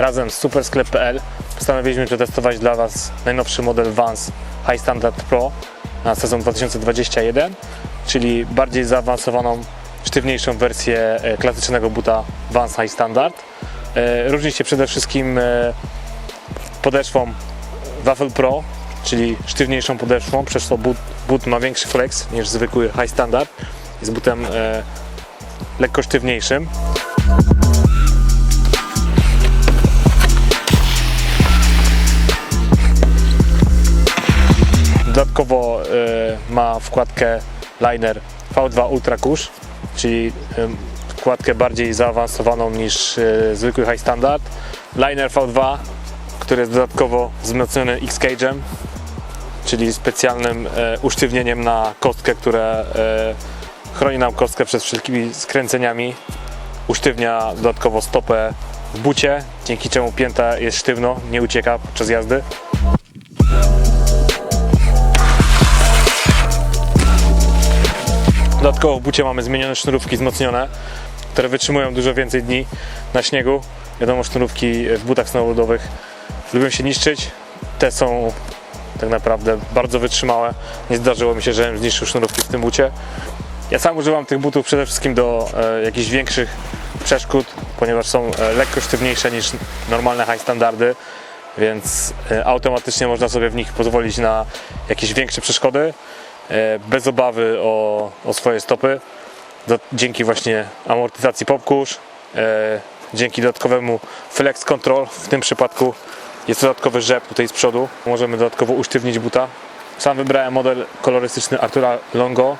razem z supersklep.pl postanowiliśmy przetestować dla Was najnowszy model Vans High Standard Pro na sezon 2021, czyli bardziej zaawansowaną, sztywniejszą wersję e, klasycznego buta Vans High Standard. E, Różni się przede wszystkim e, podeszwą Waffle Pro, czyli sztywniejszą podeszwą, przez to but, but ma większy flex niż zwykły High Standard. Jest butem lekko sztywniejszym. Dodatkowo e, ma wkładkę liner V2 Ultra Cush, czyli wkładkę bardziej zaawansowaną niż e, zwykły High Standard. Liner V2, który jest dodatkowo wzmocniony X-Cage'em, czyli specjalnym e, usztywnieniem na kostkę, które chroni nam kostkę przed wszelkimi skręceniami. Usztywnia dodatkowo stopę w bucie, dzięki czemu pięta jest sztywno, nie ucieka podczas jazdy. Dodatkowo w bucie mamy zmienione sznurówki wzmocnione, które wytrzymują dużo więcej dni na śniegu. Wiadomo, sznurówki w butach snowboardowych lubią się niszczyć. Te są tak naprawdę bardzo wytrzymałe. Nie zdarzyło mi się, żebym zniszczył sznurówki w tym bucie. Ja sam używam tych butów przede wszystkim do e, jakichś większych przeszkód, ponieważ są e, lekko sztywniejsze niż normalne high standardy, więc e, automatycznie można sobie w nich pozwolić na jakieś większe przeszkody bez obawy o, o swoje stopy. Dzięki właśnie amortyzacji popkusz, e, dzięki dodatkowemu flex control w tym przypadku jest dodatkowy rzep tutaj z przodu. Możemy dodatkowo usztywnić buta. Sam wybrałem model kolorystyczny Artura Longo.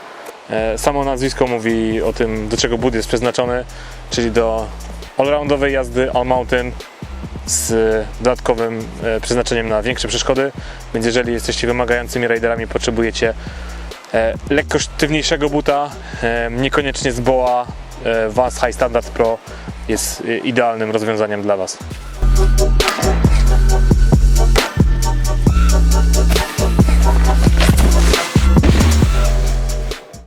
E, Samo nazwisko mówi o tym, do czego but jest przeznaczony, czyli do allroundowej jazdy all mountain z dodatkowym e, przeznaczeniem na większe przeszkody. Więc jeżeli jesteście wymagającymi riderami, potrzebujecie e, lekko sztywniejszego buta, e, niekoniecznie z Boa, e, Vans High Standard Pro jest e, idealnym rozwiązaniem dla Was.